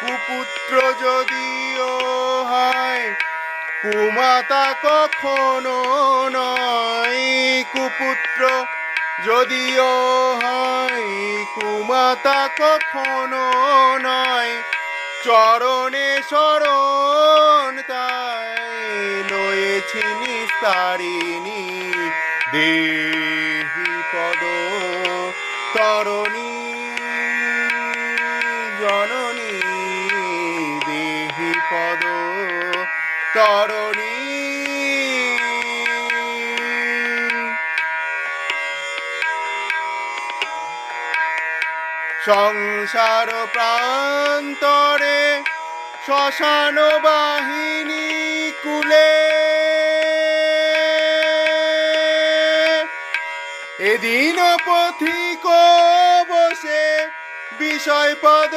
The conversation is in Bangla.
কুপুত্র যদিও হয়, কুমাতা কখনো নয়। কুপুত্র যদিও হয়, কুমাতা কখনো নয়। চরণে শরণ তাই লয়েছি নিস্তারিণী দেহি পদ। তরণী, জননী পদ তরণী। সংসার প্রান্তরে শ্মশান বাহিনী কুলে। এদিন পথিক বসে বিষয় পদ